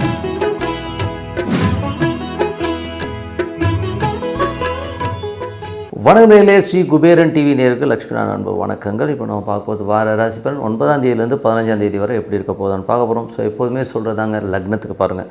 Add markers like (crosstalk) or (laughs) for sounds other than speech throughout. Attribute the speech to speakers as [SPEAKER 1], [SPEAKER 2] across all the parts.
[SPEAKER 1] Thank you. வணக்கங்களே Shri Kuberan TV நேருக்கு லக்ஷ்மி அன்பு வணக்கங்கள். இப்போ நம்ம பார்க்க போகிறது வார ராசி பலன். ஒன்பதாம் தேதியிலேருந்து பதினஞ்சாம் தேதி வரை எப்படி இருக்க போதான்னு பார்க்க போகிறோம் ஸோ எப்போதுமே சொல்கிறதாங்க லக்னத்துக்கு பாருங்கள்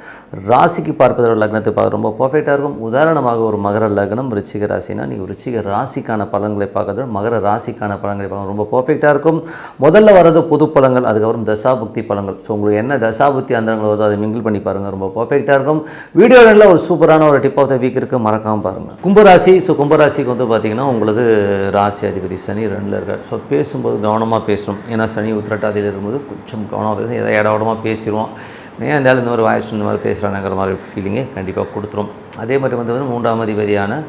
[SPEAKER 1] ராசிக்கு பார்ப்பதை லக்னத்துக்கு பார்க்க ரொம்ப பர்ஃபெக்டாக இருக்கும். உதாரணமாக ஒரு மகர லக்னம் ரிச்சிக ராசினா நீங்கள் ரிச்சிக ராசிக்கான பலன்களை பார்க்கறது மகர ராசிக்கான பலன்களை பார்க்க ரொம்ப பர்ஃபெக்டாக இருக்கும். முதல்ல வர்றது பொது பழங்கள் அதுக்கப்புறம் தசாபுக்தி பழங்கள் ஸோ உங்களுக்கு என்ன தசாபுக்தி அந்தரங்கள் வருதோ அதை மிங்கிள் பண்ணி பாருங்கள் ரொம்ப பர்ஃபெக்டாக இருக்கும். வீடியோ ஒரு சூப்பரான ஒரு டிப் ஆஃப் த வீக் இருக்குது மறக்காமல் பாருங்கள் கும்பராசி ஸோ கும்பராசிக்கு வந்து பார்த்தீங்கன்னா உங்களுக்கு ராசி அதிபதி சனி ரெண்டில் இருக்கார். ஸோ பேசும்போது கவனமாக பேசணும். ஏன்னா சனி உத்திரட்டாதியில் இருக்கும்போது கொஞ்சம் கவனமாக பேசணும். எதை இடமா பேசிடுவோம் ஏன் இருந்தாலும் இந்த மாதிரி வாய்ஸ் இந்த மாதிரி பேசுகிறாங்கிற மாதிரி ஃபீலிங்கே கண்டிப்பாக கொடுத்துரும். அதே மாதிரி வந்து மூன்றாம் அதிபதியான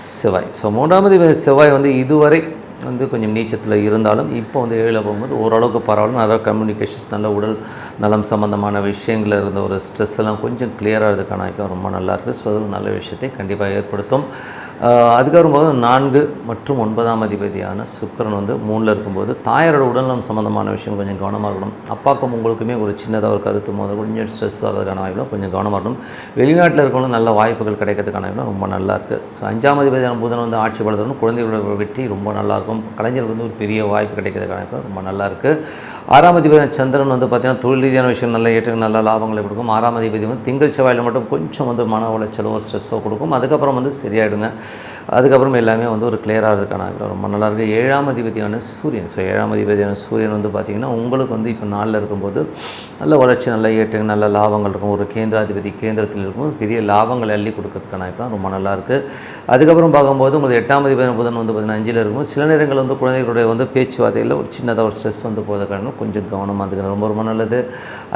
[SPEAKER 1] செவ்வாய். ஸோ மூன்றாம் அதிபதி செவ்வாய் வந்து இதுவரை வந்து கொஞ்சம் நீச்சத்தில் இருந்தாலும் இப்போ வந்து ஏழில் போகும்போது ஓரளவுக்கு பரவாயில்ல. நல்ல கம்யூனிகேஷன்ஸ் நல்ல உடல் நலம் சம்மந்தமான விஷயங்களில் இருந்த ஒரு ஸ்ட்ரெஸ் எல்லாம் கொஞ்சம் கிளியராகிறதுக்கான இப்போ ரொம்ப நல்லாயிருக்கு ஸோ அது நல்ல விஷயத்தை கண்டிப்பாக ஏற்படுத்தும். அதுக்கப்புறம் போது நான்கு மற்றும் ஒன்பதாம் அதிபதியான சுக்கிரன் வந்து மூணில் இருக்கும்போது தாயாரோட உடல்நலம் சம்மந்தமான விஷயம் கொஞ்சம் கவனமாக இருக்கணும். அப்பாக்கும் உங்களுக்குமே ஒரு சின்னதாக ஒரு கருத்து மோதல் கொஞ்சம் ஸ்ட்ரெஸ் வர்றதுக்கான வாய்ப்பில் கொஞ்சம் கவனமாக இருக்கணும். வெளிநாட்டில் இருக்கணும் நல்ல வாய்ப்புகள் கிடைக்கிறதுக்கான வாய்ப்புலாம் ரொம்ப நல்லா இருக்குது ஸோ அஞ்சாம் அதிபதியான புதன் வந்து ஆட்சி படுத்தணும் குழந்தைகளோட வெற்றி ரொம்ப நல்லாயிருக்கும் கலைஞருக்கு வந்து ஒரு பெரிய வாய்ப்பு கிடைக்கிறதுக்கான வாய்ப்பு ரொம்ப நல்லா இருக்குது ஆறாம் அதிபதி சந்திரன் வந்து பார்த்திங்கன்னா தொழில் ரீதியான விஷயம் நல்ல ஏற்ற நல்ல லாபங்களை கொடுக்கும். ஆறாம் அதிபதி வந்து திங்கள் செவ்வாயில் மட்டும் கொஞ்சம் வந்து மன உளைச்சலோ ஸ்ட்ரெஸ்ஸோ கொடுக்கும். அதுக்கப்புறம் வந்து சரியாயிடுங்க. அதுக்கப்புறம் எல்லாமே வந்து ஒரு கிளியராகிறதுக்கான ரொம்ப நல்லா இருக்குது ஏழாம் அதிபதியான சூரியன். ஸோ ஏழாம் அதிபதியான சூரியன் வந்து பார்த்திங்கன்னா உங்களுக்கு வந்து இப்போ நாளில் இருக்கும்போது நல்ல வளர்ச்சி நல்ல ஏற்றங்கள் நல்ல லாபங்கள் இருக்கும். ஒரு கேந்திராதிபதி கேந்திரத்தில் இருக்கும்போது பெரிய லாபங்கள் அள்ளி கொடுக்கறதுக்கான இப்போ ரொம்ப நல்லா இருக்குது அதுக்கப்புறம் பார்க்கும்போது உங்களுக்கு எட்டாம் அதிபதி புதன் வந்து பார்த்திங்கன்னா அஞ்சில் இருக்கும்போது சில நேரங்கள் வந்து குழந்தைகளுடைய வந்து பேச்சுவார்த்தையில் ஒரு சின்னதாக ஒரு ஸ்ட்ரெஸ் வந்து போகிறத காரணம் கொஞ்சம் கவனமாக இருந்துக்கணும். ரொம்ப ரொம்ப நல்லது.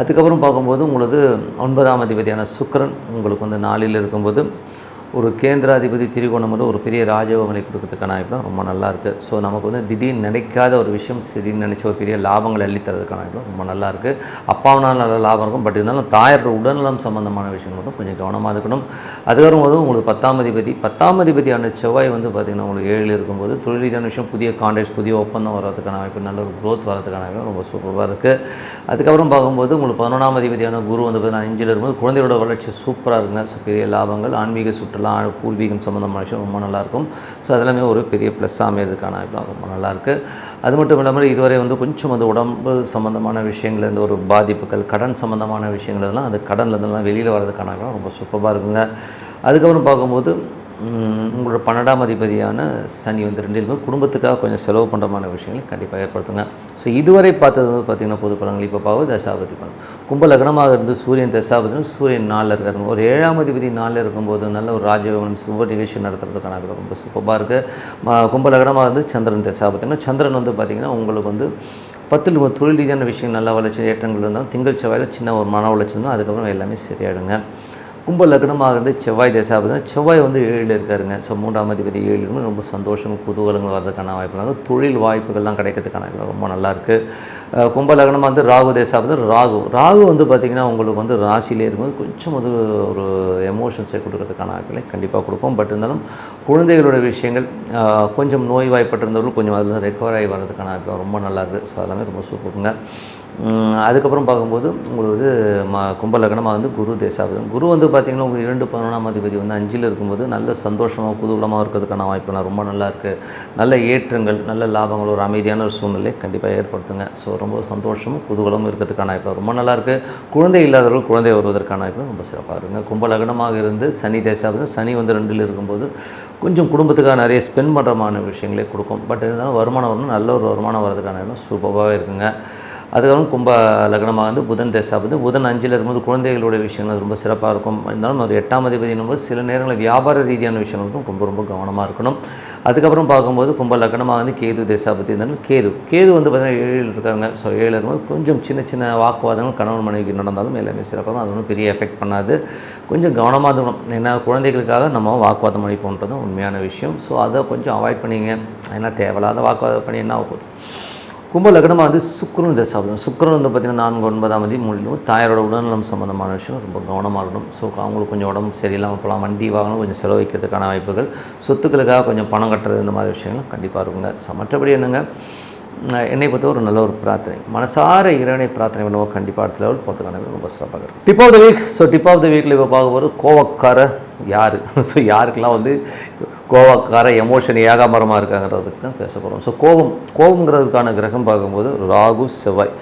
[SPEAKER 1] அதுக்கப்புறம் பார்க்கும்போது உங்களுக்கு ஒன்பதாம் அதிபதியான சுக்கிரன் உங்களுக்கு வந்து நாளில் இருக்கும்போது ஒரு கேந்திராதிபதி திரிகோணம் ஒரு பெரிய ராஜயோகங்களை கொடுக்கறதுக்கான வாய்ப்புலாம் ரொம்ப நல்லா இருக்குது ஸோ நமக்கு வந்து திடீர்னு நினைக்காத ஒரு விஷயம் திடீர்னு நினச்ச ஒரு பெரிய லாபங்களை அள்ளி தரதுக்கான வாய்ப்பு ரொம்ப நல்லா இருக்குது அப்பாவனால் நல்ல லாபம் இருக்கும் பட் இருந்தாலும் தாயாரோட உடல்நலம் சம்மந்தமான விஷயங்கள் மட்டும் கொஞ்சம் கவனமாக இருக்கணும். அதுக்கப்புறம் போது உங்களுக்கு பத்தாம் அதிபதி பத்தாம் அதிபதியான செவ்வாய் வந்து பார்த்திங்கன்னா உங்களுக்கு ஏழில் இருக்கும்போது தொழில் ரீதியான விஷயம் புதிய கான்டாக்ட்ஸ் புதிய ஒப்பந்தம் வர்றதுக்கான வாய்ப்பு நல்ல ஒரு க்ரோத் வரதுக்கான வாய்ப்பு ரொம்ப சூப்பராக இருக்குது அதுக்கப்புறம் பார்க்கும்போது உங்களுக்கு பதினொன்றாம் அதிபதியான குரு வந்து பார்த்தீங்கன்னா அஞ்சில் இருக்கும்போது குழந்தையோட வளர்ச்சி சூப்பராக இருக்குங்க. பெரிய லாபங்கள் ஆன்மீக சுற்று சுற்றுலா பூர்வீகம் சம்மந்தமான விஷயம் ரொம்ப நல்லாயிருக்கும். ஸோ அதெல்லாமே ஒரு பெரிய ப்ளஸ்ஸாக அமையிறதுக்கான வாய்ப்புலாம் ரொம்ப நல்லாயிருக்கு. அது மட்டும் இல்லாமல் இதுவரை வந்து கொஞ்சம் அந்த உடம்பு சம்மந்தமான விஷயங்கள் இந்த ஒரு பாதிப்புகள் கடன் சம்மந்தமான விஷயங்கள் இதெல்லாம் அந்த கடன்ல இருந்தெல்லாம் வெளியில் வரதுக்கான ரொம்ப சூப்பராக இருக்குங்க. அதுக்கப்புறம் பார்க்கும்போது உங்களோட பன்னெண்டாம் அதிபதியான சனி வந்து ரெண்டில் இருந்து குடும்பத்துக்காக கொஞ்சம் செலவு பண்ணுறமான விஷயங்களை கண்டிப்பாக ஏற்படுத்துங்க. ஸோ இதுவரை பார்த்தது வந்து பார்த்திங்கன்னா பொது பலன்கள். இப்போ பார்வது தசாபதி பலன். கும்ப லக்னமாக இருந்து சூரியன் தசாபதியும் சூரியன் நாளில் இருக்காரு ஒரு ஏழாம் அதிபதி நாளில் இருக்கும்போது நல்ல ஒரு ராஜயோகம் சுப நிகழ்ச்சி நடத்துறதுக்கான ரொம்ப சூப்பராக இருக்குது கும்ப லக்னமாக இருந்து சந்திரன் தசாபதினா சந்திரன் வந்து பார்த்திங்கன்னா உங்களுக்கு வந்து பத்தில் ஒரு தொழில் ரீதியான விஷயம் நல்லா வளர்ச்சி ஏற்றங்கள் இருந்தாலும் திங்கள் செவ்வாயில் சின்ன ஒரு மன வளர்ச்சி இருந்தால் அதுக்கப்புறம் எல்லாமே சரியாயிடுங்க. கும்ப லக்னமாக இருந்து செவ்வாய் தசாபதி செவ்வாய் வந்து ஏழில் இருக்காருங்க. ஸோ மூன்றாம் அதிபதி ஏழு இருக்கும் ரொம்ப சந்தோஷம் குதூகலங்கள் வர்றதுக்கான வாய்ப்பு தொழில் வாய்ப்புகள்லாம் கிடைக்கிறதுக்கான ரொம்ப நல்லாயிருக்கு கும்ப லக்னமாக வந்து ராகு தேசாபதி ராகு. ராகு வந்து பார்த்திங்கன்னா உங்களுக்கு வந்து ராசியிலே இருக்கும்போது கொஞ்சம் வந்து ஒரு எமோஷன்ஸை கொடுக்கறதுக்கான வாய்ப்புகளை கண்டிப்பாக கொடுப்போம். பட் இருந்தாலும் குழந்தைகளோட விஷயங்கள் கொஞ்சம் நோய் வாய்ப்பட்டிருந்தவர்கள் கொஞ்சம் அதில் ரெக்கவர் ஆகி வர்றதுக்கான வாய்ப்பு ரொம்ப நல்லாயிருக்கு ஸோ அதெல்லாமே ரொம்ப சூப்பருங்க அதுக்கப்புறம் பார்க்கும்போது உங்களுக்கு வந்து ம கும்ப லக்னமாக வந்து குரு தேசாபதம் குரு வந்து பார்த்திங்கன்னா உங்களுக்கு இரண்டு பதினொன்றாம் அதிபதி வந்து அஞ்சில் இருக்கும்போது நல்ல சந்தோஷமாக குதூகலமாக இருக்கிறதுக்கான வாய்ப்புலாம் ரொம்ப நல்லா இருக்குது நல்ல ஏற்றங்கள் நல்ல லாபங்கள் ஒரு அமைதியான ஒரு சூழ்நிலை கண்டிப்பாக ஏற்படுத்துங்க. ஸோ ரொம்ப சந்தோஷமும் குதூகலமும் இருக்கிறதுக்கான வாய்ப்பு ரொம்ப நல்லா இருக்குது குழந்தை இல்லாதவர்கள் குழந்தை வருவதற்கான வாய்ப்பு ரொம்ப சிறப்பாக இருக்குங்க. கும்ப லக்னமாக இருந்து சனி தேசாபதம் சனி வந்து ரெண்டில் இருக்கும்போது கொஞ்சம் குடும்பத்துக்காக நிறைய ஸ்பெண்ட் பண்ணுறமான விஷயங்களே கொடுக்கும். பட் இருந்தாலும் வருமானம் வரணும் நல்ல ஒரு வருமானம் வர்றதுக்கான இடம் சூப்பராகவே இருக்குங்க. அதுக்கப்புறம் கும்ப லக்னமாக வந்து புதன் தேசாபதி புதன் அஞ்சில் இருக்கும்போது குழந்தைகளுடைய விஷயங்கள் ரொம்ப சிறப்பாக இருக்கும். இருந்தாலும் ஒரு எட்டாம் அதிபதி போது சில நேரங்களில் வியாபார ரீதியான விஷயங்களுக்கும் ரொம்ப ரொம்ப கவனமாக இருக்கணும். அதுக்கப்புறம் பார்க்கும்போது கும்ப லக்னமாக வந்து கேது தேசாபதி இருந்தாலும் கேது. கேது வந்து பார்த்திங்கன்னா ஏழில் இருக்காங்க. ஸோ ஏழில் இருக்கும்போது கொஞ்சம் சின்ன சின்ன வாக்குவாதங்கள் கணவன் மனைவிக்கு நடந்தாலும் எல்லாமே சிறப்பாக அது ஒன்றும் பெரிய எஃபெக்ட் பண்ணாது. கொஞ்சம் கவனமாக இருக்கணும். ஏன்னா குழந்தைகளுக்காக நம்ம வாக்குவாதம் பண்ணிப்போன்றது தான் உண்மையான விஷயம். ஸோ அதை கொஞ்சம் அவாய்ட் பண்ணிங்க. ஏன்னா தேவையில்லாத வாக்குவாதம் பண்ணி என்ன ஆகும் போகுது? கும்ப லக்னமாக வந்து சுக்கரன் தசாபதம் சுக்கரன் வந்து பார்த்திங்கன்னா நான்கு ஒன்பதாம் தேதி மூலிலும் தாயாரோட உடல்நலம் சம்மந்தமான விஷயம் ரொம்ப கவனமாக இருக்கணும். ஸோ அவங்களுக்கு கொஞ்சம் உடம்பு சரியில்லாமல் போகலாம். வண்டி வாங்கணும் கொஞ்சம் செலவழிக்கிறதுக்கான வாய்ப்புகள். சொத்துக்களுக்காக கொஞ்சம் பணம் கட்டுறது இந்த மாதிரி விஷயங்கள்லாம் கண்டிப்பாக இருக்குங்க. ஸோ மற்றபடி என்னங்க? என்னை பொறுத்த ஒரு நல்ல ஒரு பிரார்த்தனை. மனசார இறைவனை பிரார்த்தனை பண்ணுவோம் கண்டிப்பாக அடுத்த லெவல் போகிறதுக்கான ரொம்ப சிறப்பாக இருக்கும் tip of the week so tip of the வீக்கில் இப்போ பார்க்க போகிறது கோவக்கார யார்? ஸோ (laughs) யாருக்கெல்லாம் வந்து கோவக்கார எமோஷன் ஏகாமரமாக இருக்காங்கிறத பற்றி தான் பேச போகிறோம் ஸோ கோபம் கோபங்கிறதுக்கான கிரகம் பார்க்கும்போது ராகு செவ்வாய்.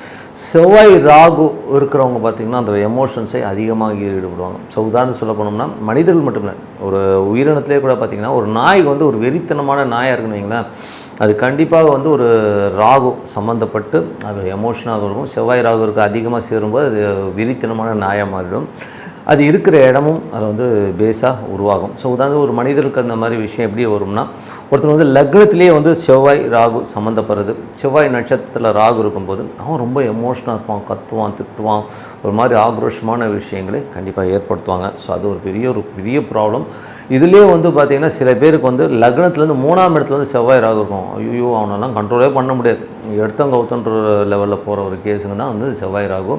[SPEAKER 1] செவ்வாய் ராகு இருக்கிறவங்க பார்த்திங்கன்னா அந்த எமோஷன்ஸை அதிகமாக ஈடுபடுவாங்க. ஸோ உதாரணம் சொல்ல போனோம்னா மனிதர்கள் மட்டும் இல்லை ஒரு உயிரினத்திலே கூட பார்த்திங்கன்னா ஒரு நாய் வந்து ஒரு வெறித்தனமான நாயாக இருக்குன்னு வைங்களேன் அது கண்டிப்பாக வந்து ஒரு ராகு சம்மந்தப்பட்டு அது எமோஷனாக இருக்கும். செவ்வாய் ராகு இருக்க அதிகமாக சேரும்போது அது விரித்தனமான நாயாக மாறிடும். அது இருக்கிற இடமும் அது வந்து பேஸாக உருவாகும். ஸோ உதாரணம் ஒரு மனிதருக்கு அந்த மாதிரி விஷயம் எப்படி வரும்னா ஒருத்தர் வந்து லக்னத்திலே வந்து செவ்வாய் ராகு சம்மந்தப்படுறது செவ்வாய் நட்சத்திரத்தில் ராகு இருக்கும்போது அவன் ரொம்ப எமோஷனாக இருப்பான் கத்துவான் திட்டுவான். ஒரு மாதிரி ஆக்ரோஷமான விஷயங்களை கண்டிப்பாக ஏற்படுத்துவாங்க. ஸோ அது ஒரு பெரிய ஒரு பெரிய ப்ராப்ளம் இதுலேயே வந்து பார்த்திங்கன்னா சில பேருக்கு வந்து லக்னத்துலேருந்து மூணாம் இடத்துல வந்து செவ்வாய் ராகு இருக்கும். ஐயோ அவனெல்லாம் கண்ட்ரோலே பண்ண முடியாது. எடுத்தவங்க அவுத்தன்ற லெவலில் போகிற ஒரு கேஸுங்க தான் வந்து செவ்வாய் ராகு.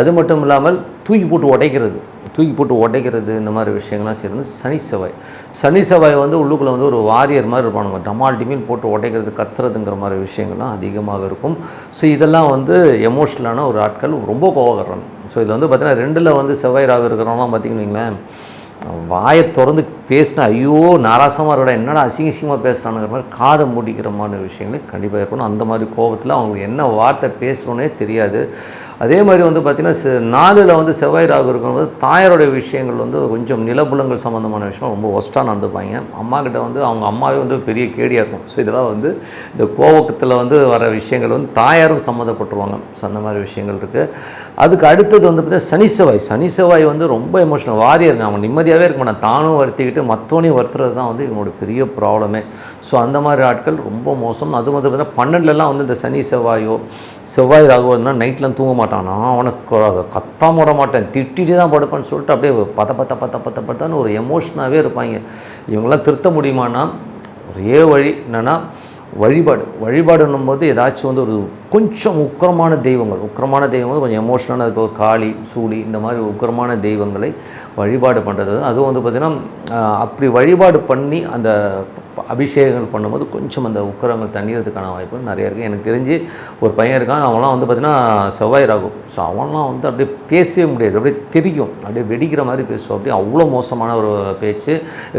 [SPEAKER 1] அது மட்டும் இல்லாமல் தூக்கி போட்டு உடைக்கிறது. தூக்கி போட்டு உடைக்கிறது இந்த மாதிரி விஷயங்கள்லாம் செய்கிறது சனி செவ்வாய். சனி செவ்வாய் வந்து உள்ளுக்குள்ளே வந்து ஒரு வாரியர் மாதிரி இருப்பானுங்க. டமால் டிமில் போட்டு உடைக்கிறது கத்துறதுங்கிற மாதிரி விஷயங்கள்லாம் அதிகமாக இருக்கும். ஸோ இதெல்லாம் வந்து எமோஷ்னலான ஒரு ஆட்கள் ரொம்ப கோவகரம் ஸோ இதில் வந்து பார்த்திங்கன்னா ரெண்டில் வந்து செவ்வாய் ராகு இருக்கிறவங்களாம் பார்த்திங்கன்னு வாயை திறந்து பேசினா ஐயோ நாராசமாக இருக்கடா என்னடா அசிங்க அசிங்கமாக பேசுகிறானுங்கிற மாதிரி காதை மூடிக்கிற மாதிரி விஷயங்களே கண்டிப்பாக இருக்கணும். அந்த மாதிரி கோபத்தில் அவங்களுக்கு என்ன வார்த்தை பேசுகிறோன்னே தெரியாது. அதே மாதிரி வந்து பார்த்திங்கன்னா நாளில் நாலில் வந்து செவ்வாய் ராகு இருக்கும்போது தாயாரோட விஷயங்கள் வந்து கொஞ்சம் நிலபுலங்கள் சம்மந்தமான விஷயம் ரொம்ப ஒஸ்ட்டாக நடந்துப்பாங்க. அம்மாக்கிட்ட வந்து அவங்க அம்மாவே வந்து பெரிய கேடியாக இருக்கும். ஸோ இதெல்லாம் வந்து இந்த கோபத்தில் வந்து வர விஷயங்கள் வந்து தாயாரும் சம்மந்தப்பட்டுருவாங்க. ஸோ அந்த மாதிரி விஷயங்கள் இருக்குது அதுக்கு அடுத்தது வந்து பார்த்தீங்கன்னா சனி செவ்வாய். சனி செவ்வாய் வந்து ரொம்ப எமோஷனல் வாரியருங்க அவன் நிம்மதியாகவே இருக்க மாட்டான் தானும் வருத்திக்கிட்டு மற்றவனையும் வருத்துறது தான் வந்து இவனோட பெரிய ப்ராப்ளமே ஸோ அந்த மாதிரி ஆட்கள் ரொம்ப மோசம். அது வந்து பார்த்தீங்கன்னா பன்னெண்டுலலாம் வந்து இந்த சனி செவ்வாயோ செவ்வாய் ராகுவதுனா நைட்லாம் தூங்க மாட்டான்? நான் அவனுக்கு கத்தாம விட மாட்டேன். திட்டிட்டு தான் படுப்பேன்னு சொல்லிட்டு அப்படியே பத்த பத்த பத்த பத்த பத்தான்னு ஒரு எமோஷனாகவே இருப்பாங்க. இவங்களாம் திருத்த முடியுமானா ஒரே வழி என்னென்னா வழிபாடு. வழிபாடுன்னும் போது ஏதாச்சும் வந்து ஒரு கொஞ்சம் உக்கிரமான தெய்வங்கள். உக்கிரமான தெய்வம் வந்து கொஞ்சம் எமோஷனலான இப்போ காளி சூளி இந்த மாதிரி உக்கிரமான தெய்வங்களை வழிபாடு பண்ணுறது அதுவும் வந்து பார்த்திங்கன்னா அப்படி வழிபாடு பண்ணி அந்த அபிஷேகங்கள் பண்ணும்போது கொஞ்சம் அந்த உக்கிரங்கள் தண்ணீரத்துக்கான வாய்ப்பு நிறைய இருக்குது எனக்கு தெரிஞ்சு ஒரு பையன் இருக்கான். அவன்லாம் வந்து பார்த்திங்கன்னா செவ்வாய் ராகும் ஸோ அவன்லாம் வந்து அப்படியே பேசவே முடியாது. அப்படியே தெரியும். அப்படியே வெடிக்கிற மாதிரி பேசுவான். அப்படியே அவ்வளோ மோசமான ஒரு பேச்சு.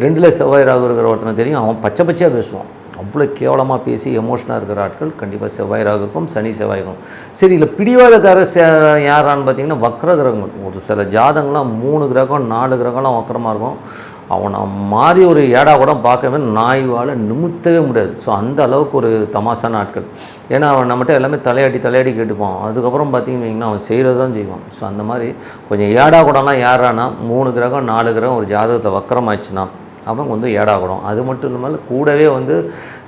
[SPEAKER 1] ரெண்டில் செவ்வாய் ராகு இருக்கிற ஒருத்தனை தெரியும். அவன் பச்சை பச்சையாக பேசுவான். அவ்வளோ கேவலமாக பேசி எமோஷனாக இருக்கிற ஆட்கள் கண்டிப்பாக செவ்வாய் இருக்கும் சனி செவ்வாய் இருக்கும் சரி இல்லை பிடிவாதக்கார யாரான்னு பார்த்தீங்கன்னா வக்ர கிரகங்கள் ஒரு சில ஜாதங்கள்லாம் மூணு கிரகம் நாலு கிரகம்லாம் வக்கரமாக இருக்கும். அவனை மாறி ஒரு ஏடா கூட பார்க்கவே நாய்வால் நிமித்தவே முடியாது. ஸோ அந்த அளவுக்கு ஒரு தமாசான ஆட்கள். ஏன்னா அவன் நம்மகிட்ட எல்லாமே தலையாட்டி தலையாடி கேட்டுப்பான். அதுக்கப்புறம் பார்த்தீங்கன்னா வைங்கன்னா அவன் செய்கிறது தான் செய்வான். ஸோ அந்த மாதிரி கொஞ்சம் ஏடா கூடலாம் யாரானா மூணு கிரகம் நாலு கிரகம் ஒரு ஜாதகத்தை வக்கரமாச்சுன்னா அவன் கொஞ்சம் ஏடாகணும். அது மட்டும் இல்லாமல் கூடவே வந்து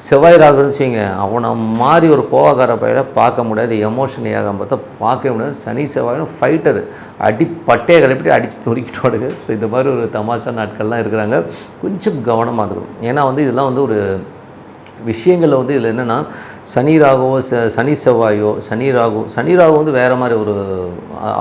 [SPEAKER 1] செவ்வாய் ராகு வச்சுங்க அவனை மாதிரி ஒரு கோவக்கார பையில பார்க்க முடியாது. எமோஷன் ஏகம் பார்த்தா பார்க்கவே முடியாது. சனி செவ்வாயும் ஃபைட்டர் அடி பட்டையை கிளப்பிட்டு அடித்து நொறுக்கிட்டு வருது. ஸோ இந்த மாதிரி ஒரு தமாஷா நாட்கள்லாம் இருக்கிறாங்க. கொஞ்சம் கவனமாக இருக்கணும் ஏன்னா வந்து இதெல்லாம் வந்து ஒரு விஷயங்களில் வந்து இதில் என்னென்னா சனி ராகுவோ ச சனி செவ்வாயோ சனி ராகு சனி ராகு வந்து வேறு மாதிரி ஒரு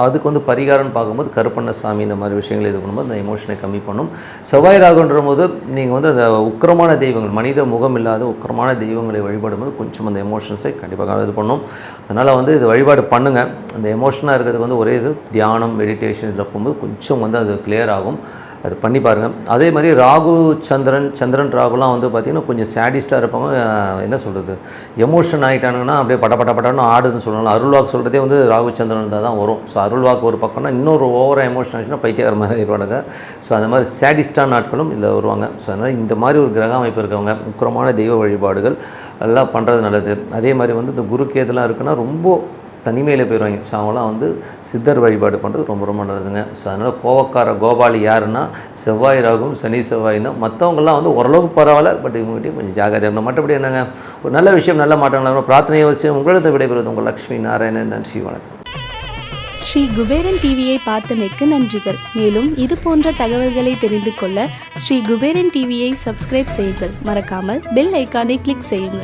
[SPEAKER 1] அதுக்கு வந்து பரிகாரம்னு பார்க்கும்போது கருப்பண்ணசாமி இந்த மாதிரி விஷயங்கள் இது பண்ணும்போது அந்த எமோஷனை கம்மி பண்ணும். செவ்வாய் ராகுன்ற போது நீங்கள் வந்து அந்த உக்கிரமான தெய்வங்கள் மனித முகம் இல்லாத உக்கிரமான தெய்வங்களை வழிபடும்போது கொஞ்சம் அந்த எமோஷன்ஸை கண்டிப்பாக இது பண்ணும். அதனால் வந்து இது வழிபாடு பண்ணுங்கள் அந்த எமோஷனாக இருக்கிறதுக்கு வந்து ஒரே இது தியானம் மெடிடேஷன் இதில் போகும்போது கொஞ்சம் வந்து அது கிளியர் ஆகும். அது பண்ணி பாருங்கள் அதே மாதிரி ராகு சந்திரன் சந்திரன் ராகுலாம் வந்து பார்த்திங்கன்னா கொஞ்சம் சேடிஸ்டாக இருப்பாங்க. என்ன சொல்கிறது எமோஷன் ஆகிட்டானுங்கன்னா அப்படியே பட பட ஆடுன்னு ஆடுதுன்னு சொல்லலாம். அருள்வாக்கு சொல்கிறதே வந்து ராகு சந்திரன் தான் தான் வரும். ஸோ அருள்வாக்கு ஒரு பக்கம்னா இன்னொரு ஓவராக எமோஷன் ஆச்சுன்னா பைத்தியக்கார மாதிரி ஆயிடுவானுங்க. ஸோ அந்த மாதிரி சேடிஸ்டான நாட்களும் இதில் வருவாங்க. ஸோ அதனால் இந்த மாதிரி ஒரு கிரக அமைப்பு இருக்கவங்க உக்கிரமான தெய்வ வழிபாடுகள் எல்லாம் பண்ணுறது நல்லது. அதே மாதிரி வந்து இந்த குருக்கேதெல்லாம் இருக்குன்னா ரொம்ப தனிமையில் போயிடுவாங்க. ஸோ அவங்களாம் வந்து சித்தர் வழிபாடு பண்ணுறது ரொம்ப ரொம்ப நல்லதுங்க. ஸோ அதனால் கோவக்கார கோபாலி யாருன்னா செவ்வாய் ராகும் சனி செவ்வாய் தான். மற்றவங்கலாம் வந்து ஓரளவுக்கு பரவாயில்ல பட் இவங்ககிட்டயும் கொஞ்சம் ஜாகிரதை இருக்கணும் மற்றபடி என்னங்க? ஒரு நல்ல விஷயம் நல்ல மாற்றங்கள் பிரார்த்தனை அவசியம். உங்களிடத்தை விடைபெறுவது உங்கள் லக்ஷ்மி நாராயணன். நன்றி வணக்கம்.
[SPEAKER 2] ஸ்ரீ குபேரன் டிவியை பார்த்தமைக்கு நன்றிகள். மேலும் இது போன்ற தகவல்களை தெரிந்து கொள்ள ஸ்ரீ குபேரன் டிவியை சப்ஸ்கிரைப் செய்யுங்கள். மறக்காமல் பெல் ஐக்கானை கிளிக் செய்யுங்கள்.